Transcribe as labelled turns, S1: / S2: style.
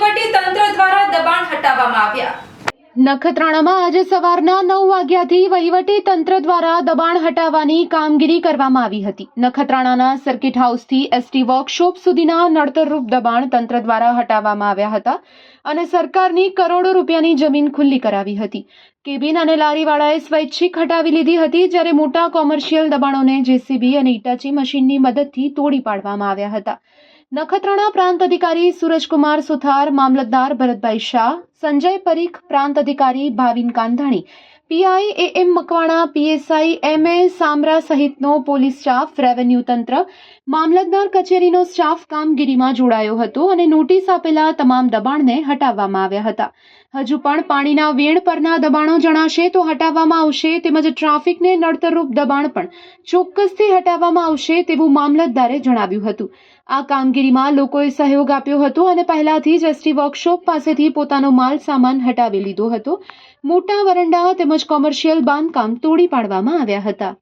S1: વહીવટી તંત્ર દ્વારા દબાણ હટાવવામાં આવ્યા. નખત્રાણામાં આજે સવારના નવ વાગ્યાથી વહીવટી તંત્ર દ્વારા દબાણ હટાવવાની કામગીરી કરવામાં આવી હતી. નખત્રાણાના સર્કિટ હાઉસથી એસટી વર્કશોપ સુધીના નડતરરૂપ દબાણ તંત્ર દ્વારા હટાવવામાં આવ્યા હતા અને સરકારની કરોડો રૂપિયાની જમીન ખુલ્લી કરાવી હતી. કેબિન અને લારીવાળાએ સ્વૈચ્છિક હટાવી લીધી હતી, જ્યારે મોટા કોમર્શિયલ દબાણોને જેસીબી અને ઇટાચી મશીનની મદદથી તોડી પાડવામાં આવ્યા હતા. નખત્રાણા પ્રાંત અધિકારી સુરજકુમાર સુથાર, મામલતદાર ભરતભાઈ શાહ સંજય પરીખ, પ્રાંત અધિકારી Bhavin Kandhani, PI A M Makwana, PSI M A Samra સહિતનો પોલીસ સ્ટાફ, રેવન્યુ તંત્ર, મામલતદાર કચેરીનો સ્ટાફ કામગીરીમાં જોડાયો હતો અને નોટિસ આપેલા તમામ દબાણને હટાવવામાં આવ્યા હતા. હજુ પણ પાણીના વેણ પરના દબાણો જણાશે તો હટાવવામાં આવશે તેમજ ટ્રાફિકને નડતરરૂપ દબાણ પણ ચોક્કસથી હટાવવામાં આવશે તેવું મામલતદારે જણાવ્યું હતું. આ કામગીરીમાં લોકોએ સહયોગ આપ્યો હતો અને પહેલાથી જ એસટી વર્કશોપ પાસેથી પોતાનો માલ સામાન હટાવી લીધો હતો. મોટા વરંડા તેમજ કોમર્શિયલ બાંધકામ તોડી પાડવામાં આવ્યા હતા.